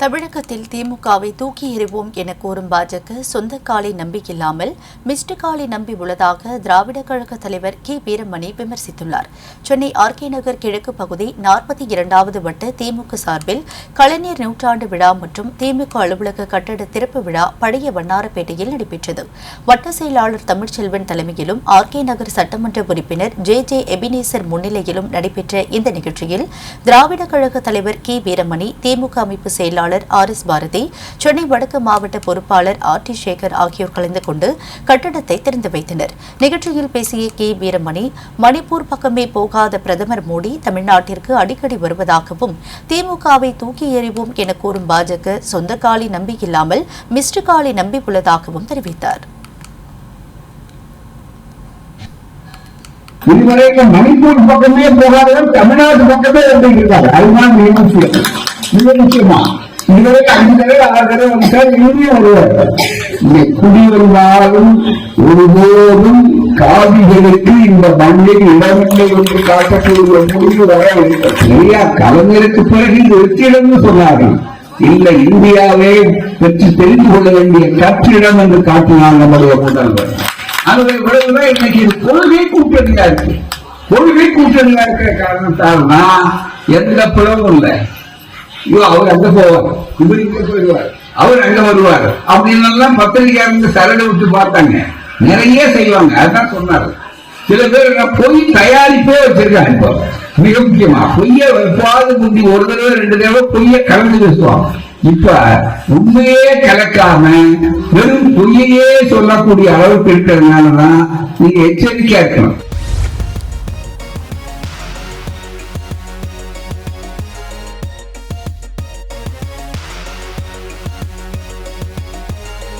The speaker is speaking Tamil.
தமிழகத்தில் திமுகவை தூக்கி எறிவோம் என கூறும் பாஜக சொந்த காலை நம்பியில்லாமல் மிஸ்டு காலை நம்பி உள்ளதாக திராவிட கழக தலைவர் கி வீரமணி விமர்சித்துள்ளார். சென்னை ஆர்கே நகர் கிழக்கு பகுதி நாற்பத்தி இரண்டாவது வட்ட திமுக சார்பில் கலைஞர் நூற்றாண்டு விழா மற்றும் திமுக அலுவலக கட்டட திறப்பு விழா பழைய வண்ணாரப்பேட்டையில் நடைபெற்றது. வட்ட செயலாளர் தமிழ்ச்செல்வன் தலைமையிலும் ஆர்கே நகர் சட்டமன்ற உறுப்பினர் ஜே ஜே எபினேசர் முன்னிலையிலும் நடைபெற்ற இந்த நிகழ்ச்சியில் திராவிட கழக தலைவர் கி வீரமணி திமுக அமைப்பு செயலாளர் செயலாளர் ஆர் எஸ் பாரதி சென்னை வடக்கு மாவட்ட பொறுப்பாளர் ஆர் டி சேகர் ஆகியோர் கலந்து கொண்டு கட்டடத்தை திறந்து வைத்தனர். நிகழ்ச்சியில் பேசிய கே வீரமணி மணிப்பூர் பக்கமே போகாத பிரதமர் மோடி தமிழ்நாட்டிற்கு அடிக்கடி வருவதாகவும் திமுகவை தூக்கி எறிவோம் என கூறும் பாஜக சொந்த காலி நம்பியில்லாமல் மிஸ்டு காலி நம்பி உள்ளதாகவும் தெரிவித்தார். இதுவரைக்கும் மணிப்பூர் பக்கமே போகாதவன் தமிழ்நாடு பக்கமே வந்துட்டு இருக்காரு அதுதான் மிக முக்கியம் மிக குடி வந்தாலும் ஒருபோதும் காவிகளுக்கு இந்த மண்ணில் இடமில்லை என்று காட்டக்கூடிய முடிவு வர இருக்கிறது சரியா கலைஞருக்கு பிறகு இது வெற்றிடம்னு சொன்னார்கள். இல்லை இந்தியாவே வெற்றி தெரிந்து கொள்ள வேண்டிய கற்றிடம் என்று காட்டினார் நம்முடைய முதல்வர். அதனுடைய விளைவுதான் இன்னைக்கு இது கொள்கை கூட்டணியா இருக்கு. கொள்கை கூட்டணியா இருக்கிற காரணத்தால் தான் எந்த பிளவும் இல்லை. ஐயோ அவர் அங்க போவார். இவர் இங்க போயிடுவார். அவர் அங்க வருவார். அப்படின்னு எல்லாம் பத்திரிகையாளங்க சரடு விட்டு பார்த்தாங்க. நிறைய செய்வாங்க. அதான் சொன்னார். சில பேர் பொய் தயாரிப்பே வச்சிருக்காங்க இப்போ. மிக முக்கியமா பொய்ய எப்பாவது முந்தி ஒரு தடவை ரெண்டு தடவை பொய்ய கலந்து பேசுவாங்க இப்ப உண்மையே கலக்காம வெறும் பொய்யையே சொல்லக்கூடிய அளவுக்கு இருக்கிறதுனாலதான் நீங்க எச்சரிக்கையா இருக்கணும்.